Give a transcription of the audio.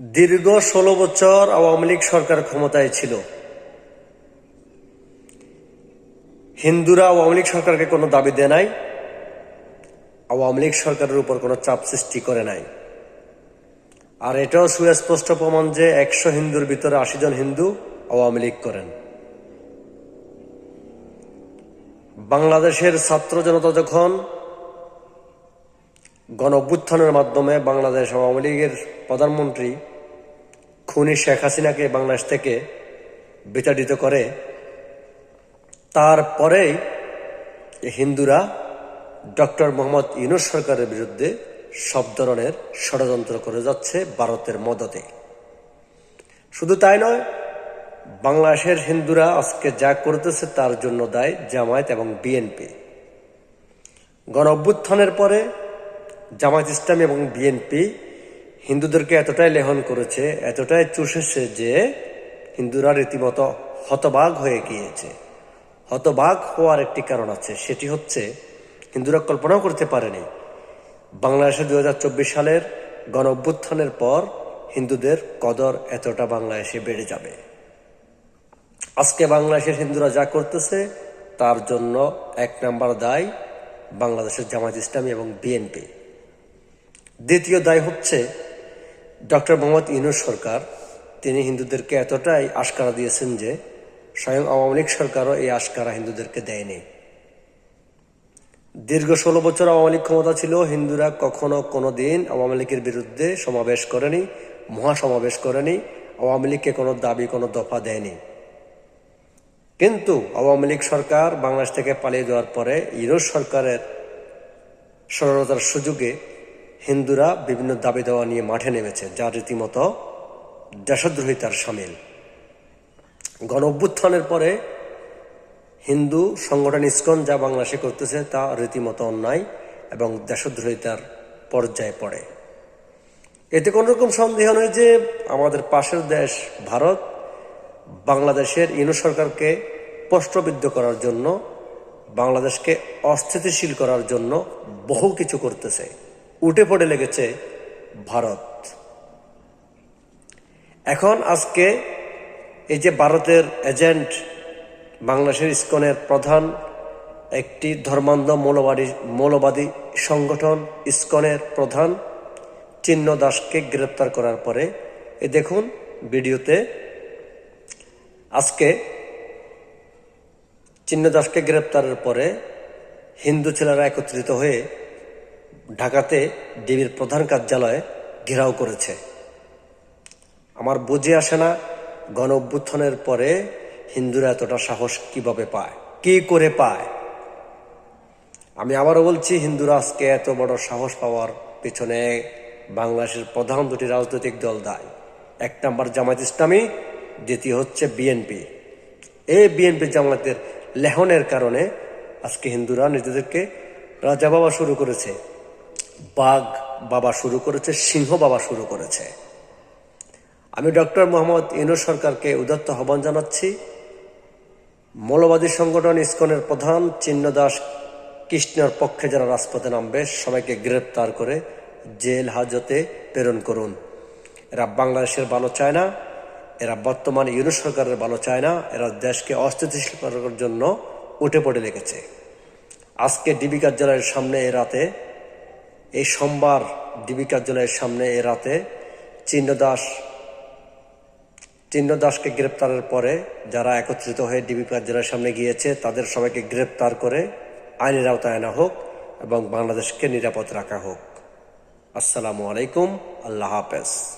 দীর্ঘ ষোলো বছর আওয়ামী লীগ সরকার ক্ষমতায় ছিল। হিন্দুরা আওয়ামী লীগ সরকারকে কোনো দাবি দেয় নাই। আওয়ামী লীগ সরকারের উপর কোনো চাপ সৃষ্টি করে নাই। আর এটাও সুস্পষ্ট প্রমাণ যে একশো হিন্দুর ভিতরে আশি জন হিন্দু আওয়ামী লীগ করেন। বাংলাদেশের ছাত্র জনতা যখন গণ মাধ্যমে বাংলাদেশ আওয়ামী লীগের প্রধানমন্ত্রী খুনি শেখ হাসিনাকে বাংলাদেশ থেকে বিতাড়িত করে। তারপরেই হিন্দুরা ডক্টর মোহাম্মদ ইউনুস সরকারের বিরুদ্ধে সব ধরনের ষড়যন্ত্র করে যাচ্ছে ভারতের মদতে। শুধু তাই নয়, বাংলাদেশের হিন্দুরা আজকে যা করতেছে তার জন্য দায় জামায়াত এবং বিএনপি। গণ অভ্যুত্থানের পরে জামায়াত ইসলামী এবং বিএনপি হিন্দুদেরকে এতটাই লেহন করেছে, এতটাই চুষেছে যে হিন্দুরা রীতিমতো হতবাগ হয়ে গিয়েছে। হতবাগ হওয়ার একটি কারণ আছে, সেটি হচ্ছে হিন্দুরা কল্পনাও করতে পারেনি, বাংলাদেশে দু হাজার চব্বিশ সালের গণ অভ্যুত্থানের পর হিন্দুদের কদর এতটা বাংলাদেশে বেড়ে যাবে। আজকে বাংলাদেশের হিন্দুরা যা করতেছে, তার জন্য এক নাম্বার দায় বাংলাদেশের জামায়াত ইসলামী এবং বিএনপি। দ্বিতীয় দায় হচ্ছে ডক্টর মোহাম্মদ ইউনুস সরকার, তিনি হিন্দুদেরকে এতটাই আশকারা দিয়েছেন যে স্বয়ং আওয়ামী লীগ সরকারও এই আশকারা হিন্দুদেরকে দেয়নি। দীর্ঘ ষোলো বছর আওয়ামী লীগ ক্ষমতা ছিল, হিন্দুরা কখনো কোনো দিন আওয়ামী লীগের বিরুদ্ধে সমাবেশ করেনি, মহাসমাবেশ করেনি, আওয়ামী লীগকে কোনো দাবি, কোনো দফা দেয়নি। কিন্তু আওয়ামী লীগ সরকার বাংলাদেশ থেকে পালিয়ে যাওয়ার পরে ইউনুস সরকারের সরলতার সুযোগে হিন্দুরা বিভিন্ন দাবি দেওয়া নিয়ে মাঠে নেমেছে যা রীতিমতো দেশদ্রোহিতার সামিল। গণ অভ্যুত্থানের পরে হিন্দু সংগঠন ইস্কন যা বাংলাদেশে করতেছে, তা রীতিমতো অন্যায় এবং দেশদ্রোহিতার পর্যায়ে পড়ে। এতে কোনো রকম সন্দেহ নয় যে আমাদের পাশের দেশ ভারত, বাংলাদেশের ইনু সরকারকে প্রশ্নবিদ্ধ করার জন্য, বাংলাদেশকে অস্থিতিশীল করার জন্য বহু কিছু করতেছে। উঠে পড়ে লেগেছে ভারত। এখন আজকে এই যে ভারতের এজেন্ট, বাংলাদেশের ইস্কনের প্রধান একটি ধর্মান্ধ মৌলবাদী মৌলবাদী সংগঠন ইস্কনের প্রধান চিহ্ন দাসকে গ্রেপ্তার করার পরে, এ দেখুন ভিডিওতে আজকে চিহ্ন দাসকে গ্রেপ্তারের পরে হিন্দু ছেলেরা একত্রিত হয়ে ঢাকাতে ডিবির প্রধান কার্যালয়ে ঘেরাও করেছে। আমার বুঝে আসে না গণ অভ্যুত্থানের পরে হিন্দুরা এতটা সাহস কীভাবে পায়, কি করে পায়। আমি আবারও বলছি, হিন্দুরা আজকে এত বড় সাহস পাওয়ার পিছনে বাংলাদেশের প্রধান দুটি রাজনৈতিক দল দায়। এক নম্বর জামায়াত ইসলামী, দ্বিতীয় হচ্ছে বিএনপি। এই বিএনপি জামায়াতের লেহনের কারণে আজকে হিন্দুরা নিজেদেরকে রাজা বাবা শুরু করেছে। বাঘ বাবা শুরু করেছে, সিংহ বাবা শুরু করেছে। আমি ডক্টর মোহাম্মদ ইনুস সরকারকে উদাত্ত আহ্বান জানাচ্ছি। মৌলবাদী সংগঠন ইসকনের প্রধান চিহ্ন দাস কৃষ্ণের পক্ষে যারা রাজপথে নামবে, সবাইকে গ্রেপ্তার করে জেল হাজতে প্রেরণ করুন। এরা বাংলাদেশের ভালো চায় না, এরা বর্তমান ইউনুস সরকারের ভালো চায় না, এরা দেশকে অস্থিতিশীল করার জন্য উঠে পড়ে লেগেছে। আজকে ডিবি কার্যালয়ের সামনে এ রাতে এই সোমবার ডিবি কার্যালয়ের সামনে এ রাতে চিহ্ন দাস চিহ্ন দাসকে গ্রেপ্তারের পরে যারা একত্রিত হয়ে ডিবি কার্যালয়ের সামনে গিয়েছে, তাদের সবাইকে গ্রেপ্তার করে আইনের আওতায় আনা হোক এবং বাংলাদেশকে নিরাপদ রাখা হোক। আসসালামু আলাইকুম, আল্লাহ হাফেজ।